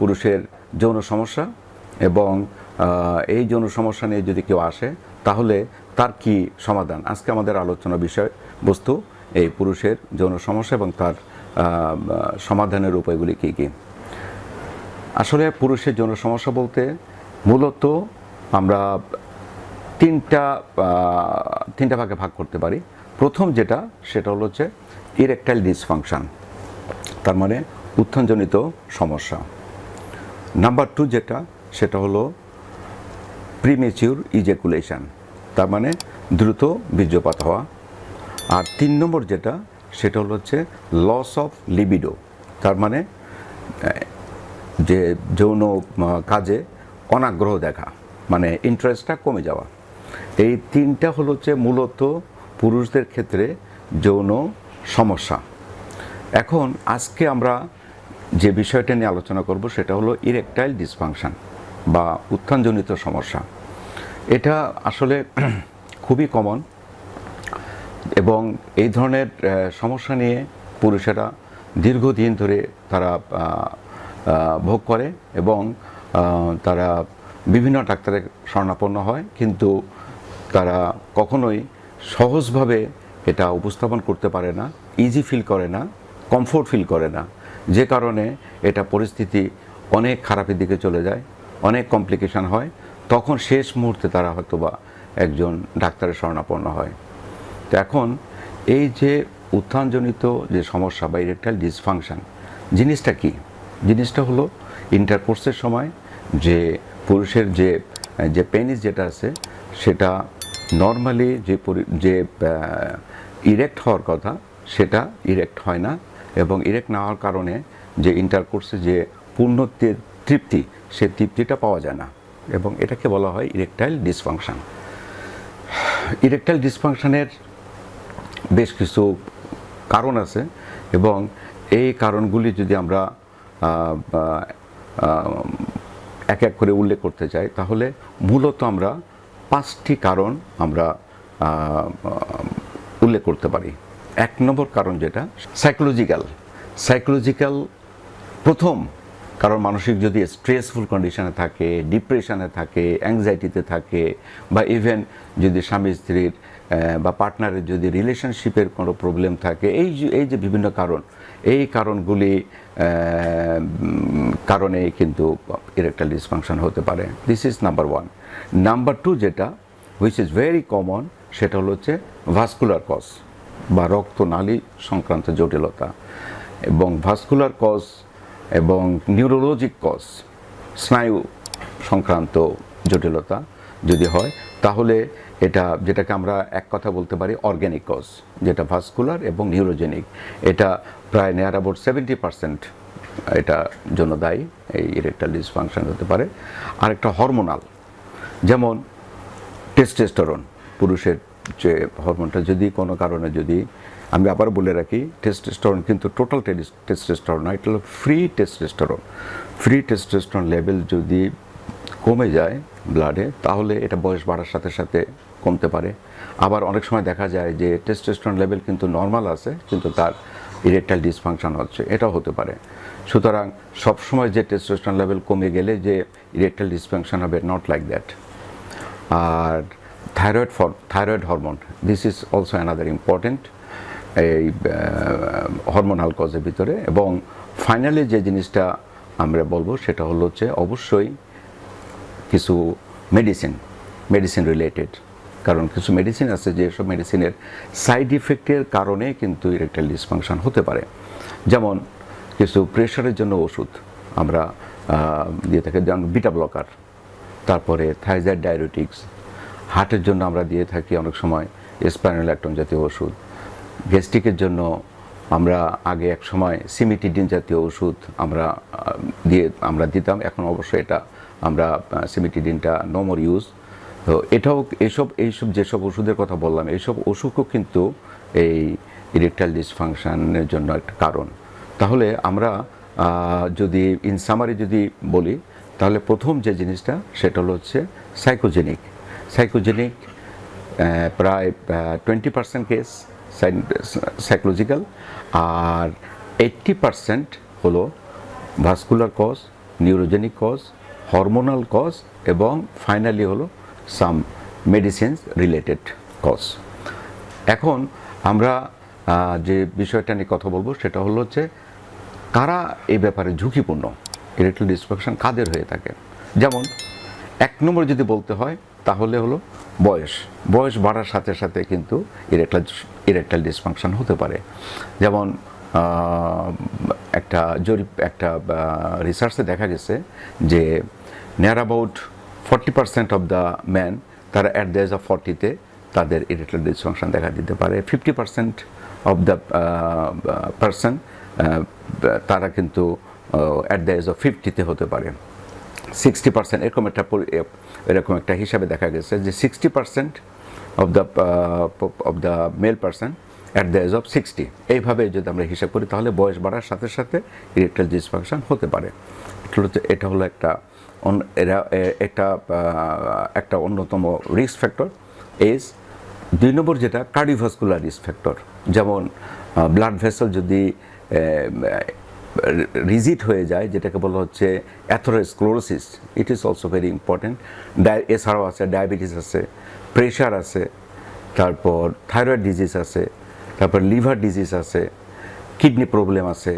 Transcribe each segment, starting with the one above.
পুরুষের যৌন সমস্যা এবং এই যৌন সমস্যা নিয়ে যদি কেউ আসে, তাহলে তার কি সমাধান? আজকে আমাদের আলোচনা বিষয় বস্তু, এই পুরুষের যৌন সমস্যা এবং তার সমাধানের উপায়গুলি কী কী? আসলে পুরুষের যৌন সমস্যা বলতে মূলত আমরা তিনটা তিনটা ভাগে ভাগ করতে পারি। প্রথম যেটা, সেটা হলো হচ্ছে ইরেকটাইল ডিসফাংশন তার মানে উত্থানজনিত সমস্যা। নাম্বার টু যেটা, সেটা হলো প্রিমেচিউর ইজেকুলেশন তার মানে দ্রুত বীর্যপাত হওয়া। আর তিন নম্বর যেটা, সেটা হলো হচ্ছে লস অফ লিবিডো তার মানে যে যৌন কাজে অনাগ্রহ দেখা মানে ইন্টারেস্টটা কমে যাওয়া। এই তিনটা হলো হচ্ছে মূলত পুরুষদের ক্ষেত্রে যৌন সমস্যা। এখন আজকে আমরা যে বিষয়টা নিয়ে আলোচনা করব সেটা হলো ইরেকটাইল ডিসফাংশন বা উত্থানজনিত সমস্যা। এটা আসলে খুবই কমন এবং এই ধরনের সমস্যা নিয়ে পুরুষেরা দীর্ঘদিন ধরে তারা ভোগ করে এবং তারা বিভিন্ন ডাক্তারের শরণাপন্ন হয় কিন্তু তারা কখনোই সহজভাবে এটা উপস্থাপন করতে পারে না ইজি ফিল করে না কমফোর্ট ফিল করে না। যে কারণে এটা পরিস্থিতি অনেক খারাপের দিকে চলে যায়, অনেক কমপ্লিকেশান হয়, তখন শেষ মুহূর্তে তারা হয়তো বা একজন ডাক্তারের শরণাপন্ন হয়। তো এখন এই যে উত্থানজনিত যে সমস্যা বা ইরেকটাইল ডিসফাংশন জিনিসটা কি? জিনিসটা হলো ইন্টারকোর্সের সময় যে পুরুষের যে যে পেনিস যেটা আছে, সেটা নর্মালি যে যে ইরেক্ট হওয়ার কথা, সেটা ইরেক্ট হয় না। এবং ইরেক্ট না হওয়ার কারণে যে ইন্টারকোর্সে যে পূর্ণ তৃপ্তি, সে তৃপ্তিটা পাওয়া যায় না এবং এটাকে বলা হয় ইরেকটাইল ডিসফাংশন ইরেকটাইল ডিসফাংশনের বেশ কিছু কারণ আছে এবং এই কারণগুলি যদি আমরা এক এক করে উল্লেখ করতে চাই, তাহলে মূলত আমরা পাঁচটি কারণ আমরা উল্লেখ করতে পারি। এক নম্বর কারণ যেটা সাইকোলজিক্যাল সাইকোলজিক্যাল প্রথম কারণ মানসিক যদি স্ট্রেসফুল কন্ডিশনে থাকে ডিপ্রেশনে থাকে অ্যাংজাইটিতে থাকে, বা ইভেন যদি স্বামী স্ত্রীর বা পার্টনারের যদি রিলেশনশিপের কোনো প্রবলেম থাকে, এই এই যে বিভিন্ন কারণ, এই কারণগুলি কারণে কিন্তু ইরেকটাল ডিসফাংশন হতে পারে। This is number one number two যেটা হুইচ ইজ ভেরি কমন সেটা হলো হচ্ছে ভাস্কুলার কজ বা রক্তনালী সংক্রান্ত জটিলতা এবং ভাস্কুলার কজ এবং নিউরোলজিক কজ, স্নায়ু সংক্রান্ত জটিলতা যদি হয়, তাহলে এটা, যেটাকে আমরা এক কথা বলতে পারি অর্গ্যানিক কজ, যেটা ভাস্কুলার এবং নিউরোজেনিক। এটা প্রায় নেয়ার অ্যাবাউট সেভেন্টি পার্সেন্ট এটা জন্য দায়ী, এই ইরেকটাল ডিসফাংশন হতে পারে। আরেকটা হরমোনাল যেমন টেস্টেস্টোরন পুরুষের যে হরমোনটা, যদি কোনো কারণে যদি, আমি আবার বলে রাখি টেস্টেস্টোরন কিন্তু টোটাল টেস্টেস্টোরন নয় এটা হলো free testosterone free testosterone level যদি কমে যায় ব্লাডে তাহলে এটা বয়স বাড়ার সাথে সাথে কমতে পারে। আবার অনেক সময় দেখা যায় যে টেস্টেস্টোরন লেভেল কিন্তু নর্মাল আছে, কিন্তু তার ইরেকটাইল ডিসফাংশন হচ্ছে, এটাও হতে পারে। সুতরাং সবসময় যে টেস্টোস্টেরন লেভেল কমে গেলে যে ইরেকটাইল ডিসফাংশন হবে not like that R thyroid for thyroid hormone this is also another important এই হরমোনাল কজের ভিতরে। এবং ফাইনালি যে জিনিসটা আমরা বলব, সেটা হলো হচ্ছে অবশ্যই কিছু মেডিসিন মেডিসিন রিলেটেড কারণ কিছু মেডিসিন আছে যেসব মেডিসিনের সাইড ইফেক্টের কারণে কিন্তু ইরেকটাইল ডিসফাংশন হতে পারে। যেমন কিছু প্রেশারের জন্য ওষুধ। আমরা দিয়ে থাকি, যেমন বিটা ব্লকার তারপরে থাইজয়েড ডায়াবেটিক্স হার্টের জন্য আমরা দিয়ে থাকি অনেক সময় স্পাইনোল্যাকটন জাতীয় ওষুধ। গ্যাস্ট্রিকের জন্য আমরা আগে এক সময় সিমিটিডিন জাতীয় ওষুধ আমরা দিয়ে আমরা দিতাম। এখন অবশ্যই এটা আমরা সিমিটিডিনটা নো মোর ইউজ তো এটাও এসব, এইসব যেসব ওষুধের কথা বললাম, এইসব ওষুধও কিন্তু এই ইরেকটাইল ডিসফাংশনের জন্য একটা কারণ। তাহলে আমরা যদি ইন সামারি যদি বলি, তাহলে প্রথম যে জিনিসটা, সেটা হলো হচ্ছে সাইকোজেনিক সাইকোজেনিক প্রায় টোয়েন্টি পার্সেন্ট কেস সাইকোলজিক্যাল আর এইট্টি পার্সেন্ট হলো vascular cause neurogenic cause hormonal cause এবং ফাইনালি হলো সাম মেডিসিনস রিলেটেড কজ এখন আমরা যে বিষয়টা নিয়ে কথা বলব সেটা হলো হচ্ছে কারা এই ব্যাপারে ঝুঁকিপূর্ণ? ইরেকটাইল ডিসফাংশন কাদের হয়ে থাকে? যেমন, এক নম্বর যদি বলতে হয় তাহলে হলো বয়স। বয়স বাড়ার সাথে সাথে কিন্তু ইরেকটাইল ইরেকটাইল ডিসফাংশন হতে পারে। যেমন একটা জরিপ একটা রিসার্চে দেখা গেছে যে near about forty percent of the man তারা অ্যাট দ্য এজ অফ ফর্টিতে তাদের ইরেকটাইল ডিসফাংশন দেখা দিতে পারে। Fifty percent of the person তারা কিন্তু অ্যাট দ্য এজ অফ ফিফটিতে হতে পারে। সিক্সটি পার্সেন্ট এরকম একটা এরকম একটা হিসাবে দেখা গেছে যে sixty percent of the of the male person at the age of sixty এইভাবে যদি আমরা হিসাব করি, তাহলে বয়স বাড়ার সাথে সাথে ইরেকটাইল ডিসফাংশন হতে পারে। এটা হলো- একটা এরা, এ- একটা একটা অন্যতম রিস্ক ফ্যাক্টর এজ দুই নম্বর যেটা কার্ডিওভাস্কুলার রিস্ক ফ্যাক্টর যেমন ব্লাড ভেসেল যদি রিজিট হয়ে যায়, যেটাকে বলা হচ্ছে atherosclerosis it is also very important এছাড়াও আছে ডায়াবেটিস আছে প্রেশার আছে, তারপর থাইরয়েড ডিজিজ আছে, তারপর লিভার ডিজিজ আছে কিডনি প্রবলেম আছে,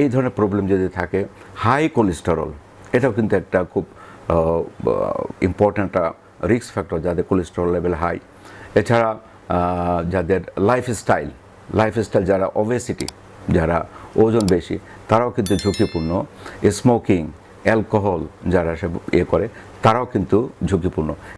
এই ধরনের প্রবলেম যদি থাকে হাই কোলেস্টেরল এটাও কিন্তু একটা খুব ইম্পর্ট্যান্ট রিস্ক ফ্যাক্টর যাদের কোলেস্টেরল লেভেল হাই এছাড়া যাদের লাইফস্টাইল লাইফস্টাইল যারা ওবেসিটি যারা ওজন বেশি তারাও কিন্তু ঝুঁকিপূর্ণ। স্মোকিং অ্যালকোহল যারা সে ইয়ে করে তারাও কিন্তু ঝুঁকিপূর্ণ।